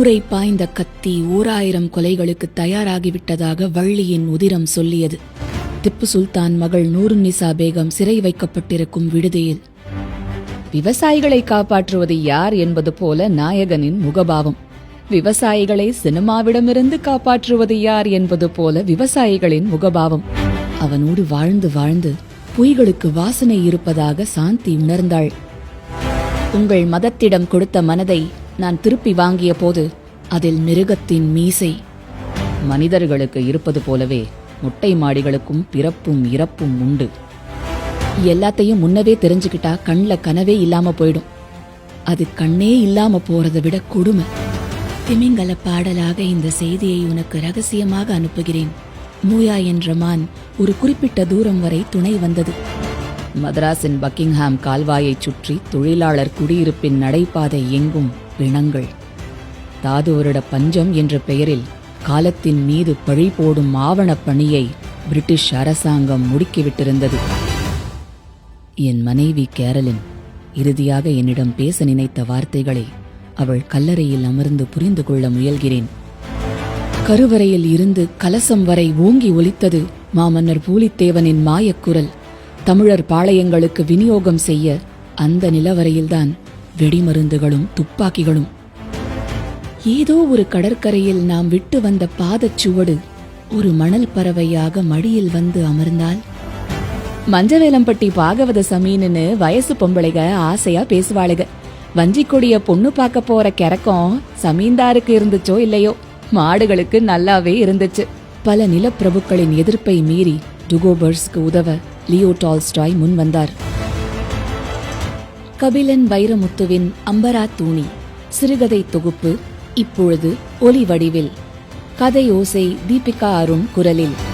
ஒருமுறை பாய்ந்த கத்தி ஓராயிரம் கொலைகளுக்கு தயாராகிவிட்டதாக வள்ளியின் உதிரம் சொல்லியது. திப்பு சுல்தான் மகள் நூருநிசா பேகம் சிறை வைக்கப்பட்டிருக்கும் விடுதியில். விவசாயிகளை காப்பாற்றுவது யார் என்பது போல நாயகனின் முகபாவம். விவசாயிகளை சினிமாவிடமிருந்து காப்பாற்றுவது யார் என்பது போல விவசாயிகளின் முகபாவம். அவனோடு வாழ்ந்து வாழ்ந்து பொய்களுக்கு வாசனை இருப்பதாக சாந்தி உணர்ந்தாள். உங்கள் மதத்திடம் கொடுத்த மனதை நான் திருப்பி வாங்கிய போது அதில் மிருகத்தின் மீசை. மனிதர்களுக்கு இருப்பது போலவே முட்டை மாடிகளுக்கும் பிறப்பும் இறப்பும் உண்டு. எல்லாத்தையும் முன்னவே தெரிஞ்சுக்கிட்டா கண்ணில் கனவே இல்லாம போயிடும். அது கண்ணே இல்லாம போறதை விட கொடுமை. திமிங்கல பாடலாக இந்த செய்தியை உனக்கு ரகசியமாக அனுப்புகிறேன். மூயா என்ற மான் ஒரு குறிப்பிட்ட தூரம் வரை துணை வந்தது. மதராஸின் பக்கிங்ஹாம் கால்வாயைச் சுற்றி தொழிலாளர் குடியிருப்பின் நடைபாதை எங்கும் பிணங்கள். தாது வருட பஞ்சம் என்ற பெயரில் காலத்தின் மீது பழி போடும் ஆவணப் பணியை பிரிட்டிஷ் அரசாங்கம் முடுக்கிவிட்டிருந்தது. என் மனைவி கேரலின் இறுதியாக என்னிடம் பேச நினைத்த வார்த்தைகளை அவள் கல்லறையில் அமர்ந்து புரிந்து கொள்ள முயல்கிறேன். கருவறையில் இருந்து கலசம் வரை ஓங்கி ஒலித்தது மாமன்னர் பூலித்தேவனின் மாயக்குரல். தமிழர் பாளையங்களுக்கு விநியோகம் செய்ய அந்த நிலவரையில்தான் வெடிமருந்துகளும் துப்பாக்கிகளும். ஏதோ ஒரு கடற்கரையில் நாம் விட்டு வந்த பாதச்சுவடு ஒரு மணல் பறவையாக மடியில் வந்து அமர்ந்தால்? மஞ்சவேலம்பட்டி பாகவத சமீனுன்னு வயசு பொம்பளைக ஆசையா பேசுவாளுக. வஞ்சிக்கொடிய பொண்ணு பார்க்க போற கிறக்கம் சமீன்தாருக்கு இருந்துச்சோ இல்லையோ? மாடுகளுக்கு நல்லாவே இருந்துச்சு. பல நிலப்பிரபுக்களின் எதிர்ப்பை மீறி டுகோபர்ஸ்க்கு உதவ லியோ டால்ஸ்டாய் முன் வந்தார் கபிலன் வைரமுத்துவின் அம்பரா தூணி. சிறுகதை தொகுப்பு இப்பொழுது ஒலி வடிவில். கதை ஓசை தீபிகா அருண் குரலில்.